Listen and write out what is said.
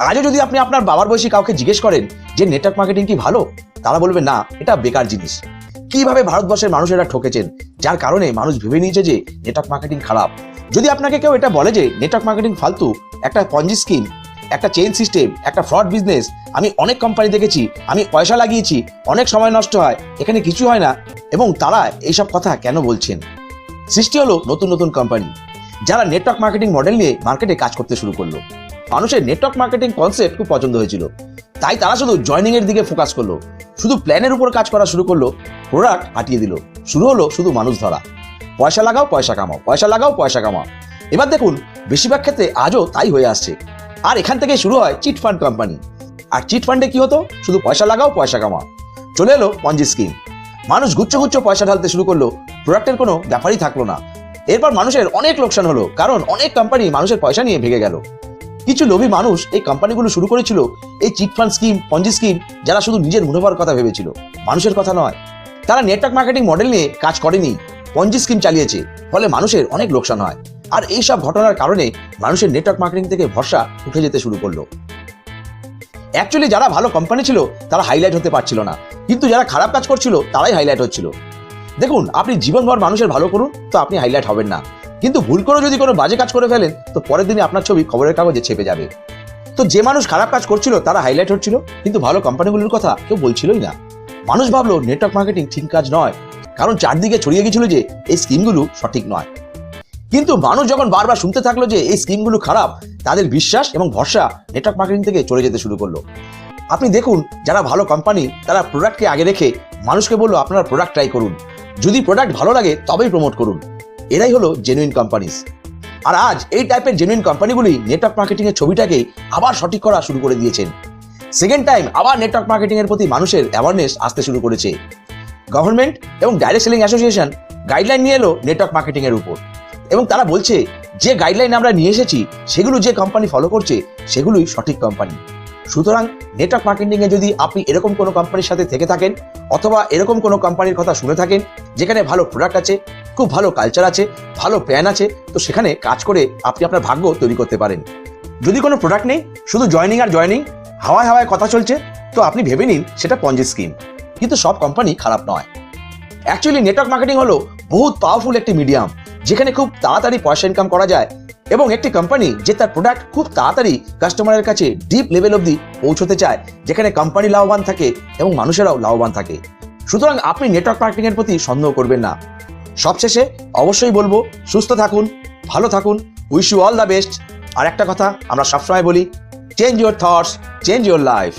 আজও যদি আপনি আপনার বাবার বয়সী কাউকে জিজ্ঞেস করেন যে নেটওয়ার্ক মার্কেটিং কি ভালো, তারা বলবে, না, এটা বেকার জিনিস। কীভাবে ভারতবর্ষের মানুষেরা ঠকেছেন? যার কারণে মানুষ ভেবে নিয়েছে যে নেটওয়ার্ক মার্কেটিং খারাপ। যদি আপনাকে কেউ এটা বলে যে নেটওয়ার্ক মার্কেটিং ফালতু, একটা পঞ্জি স্কিম একটা চেইন সিস্টেম একটা ফ্রড বিজনেস আমি অনেক কোম্পানি দেখেছি, আমি পয়সা লাগিয়েছি, অনেক সময় নষ্ট হয়, এখানে কিছু হয় না, এবং তারা এইসব কথা কেন বলছেন? সৃষ্টি হলো নতুন নতুন কোম্পানি যারা নেটওয়ার্ক মার্কেটিং মডেল নিয়ে মার্কেটে কাজ করতে শুরু করল। মানুষের নেটওয়ার্ক মার্কেটিং কনসেপ্ট খুব পছন্দ হয়েছিল। তাই তারা শুধু জয়নিং এর দিকে ফোকাস করল, শুধু প্ল্যানের উপর কাজ করা শুরু করল প্রোডাক্ট হাটিয়ে দিল। শুরু হলো শুধু মানুষ ধরা। পয়সা লাগাও, পয়সা কামাও, পয়সা লাগাও, পয়সা কামাও। এবার দেখুন, বেশিরভাগ ক্ষেত্রে আজও তাই হয়ে আসছে। আর এখান থেকে শুরু হয় চিট ফান্ড কোম্পানি আর চিট ফান্ডে কি হতো? শুধু পয়সা লাগাও, পয়সা কামাও। চলে এলো পঞ্জি স্কিম মানুষ গুচ্ছ গুচ্ছ পয়সা ঢালতে শুরু করল প্রোডাক্টের কোনো ব্যাপারই থাকল না। এরপর মানুষের অনেক লোকসান হলো, কারণ অনেক কোম্পানি মানুষের পয়সা নিয়ে ভেঙে গেল। কিছু লোভী মানুষ এই কোম্পানিগুলো শুরু করেছিল এই chit fund scheme Ponzi scheme যারা শুধু নিজের মুনাফার কথা ভেবেছিল, মানুষের কথা নয়। তারা নেটওয়ার্ক মার্কেটিং মডেল নিয়ে কাজ করেনি পঞ্জি স্কিম চালিয়েছে, ফলে মানুষের অনেক লোকসান হয়। আর এই সব ঘটনার কারণে মানুষের নেটওয়ার্ক মার্কেটিং থেকে ভরসা উঠে যেতে শুরু করল। অ্যাকচুয়ালি যারা ভালো কোম্পানি ছিল, তারা হাইলাইট হতে পারছিল না। কিন্তু যারা খারাপ কাজ করছিল, তারাই হাইলাইট হচ্ছিল। দেখুন, আপনি জীবনভর মানুষের ভালো করুন, তো আপনি হাইলাইট হবেন না। কিন্তু ভুল করে যদি কোনো বাজে কাজ করে ফেলেন, তো পরের দিনে আপনার ছবি খবরের কাগজে ছেপে যাবে। তো যে মানুষ খারাপ কাজ করছিল, তারা হাইলাইট হচ্ছিল। কিন্তু ভালো কোম্পানিগুলোর কথা কেউ বলছিলই না। মানুষ ভাবলো নেটওয়ার্ক মার্কেটিং ঠিক কাজ নয়। কারণ চারদিকে ছড়িয়ে গেছিল যে, এই স্কিমগুলো সঠিক নয়। কিন্তু মানুষ যখন বারবার শুনতে থাকল যে, এই স্কিমগুলো খারাপ, তাদের বিশ্বাস এবং ভরসা নেটওয়ার্ক মার্কেটিং থেকে চলে যেতে শুরু করল। আপনি দেখুন, যারা ভালো কোম্পানি তারা প্রোডাক্টকে আগে রেখে মানুষকে বলল, আপনারা প্রোডাক্ট ট্রাই করুন। যদি প্রোডাক্ট ভালো লাগে, তবেই প্রমোট করুন। এরাই হলো জেনুইন কোম্পানিস আর আজ এই টাইপের জেনুইন কোম্পানিগুলি নেটওয়ার্ক মার্কেটিংয়ের ছবিটাকে আবার সঠিক করা শুরু করে দিয়েছেন। সেকেন্ড টাইম আবার নেটওয়ার্ক মার্কেটিংয়ের প্রতি মানুষের অ্যাওয়ারনেস আসতে শুরু করেছে। গভর্নমেন্ট এবং ডাইরেক্ট সেলিং অ্যাসোসিয়েশন গাইডলাইন নিয়ে এলো নেটওয়ার্ক মার্কেটিং এর উপর। এবং তারা বলছে, যে গাইডলাইন আমরা নিয়ে এসেছি, সেগুলো যে কোম্পানি ফলো করছে, সেগুলোই সঠিক কোম্পানি সুতরাং নেটওয়ার্ক মার্কেটিংয়ে যদি আপনি এরকম কোনো কোম্পানির সাথে থেকে থাকেন, অথবা এরকম কোনো কোম্পানির কথা শুনে থাকেন, যেখানে ভালো প্রোডাক্ট আছে খুব ভালো কালচার আছে, ভালো প্ল্যান আছে, তো সেখানে কাজ করে আপনি আপনার ভাগ্য তৈরি করতে পারেন। যদি কোনো প্রোডাক্ট নেই, শুধু জয়নিং আর জয়নিং হাওয়ায় হাওয়ায় কথা চলছে, তো আপনি ভেবে নিন সেটা পঞ্জি স্কিম কিন্তু সব কোম্পানি খারাপ নয়। অ্যাকচুয়ালি নেটওয়ার্ক মার্কেটিং হলো বহুত পাওয়ারফুল একটি মিডিয়াম যেখানে খুব তাড়াতাড়ি পয়সা ইনকাম করা যায় এবং একটি কোম্পানি যে তার প্রোডাক্ট খুব তাড়াতাড়ি কাস্টমারের কাছে ডিপ লেভেল অবধি পৌঁছতে চায়, যেখানে কোম্পানি লাভবান থাকে এবং মানুষেরাও লাভবান থাকে। সুতরাং আপনি নেটওয়ার্ক মার্কেটিং এর প্রতি সন্দেহ করবেন না। সবশেষে অবশ্যই বলব, সুস্থ থাকুন, ভালো থাকুন wish you all the best আর একটা কথা আমরা সবসময় বলি change your thoughts change your life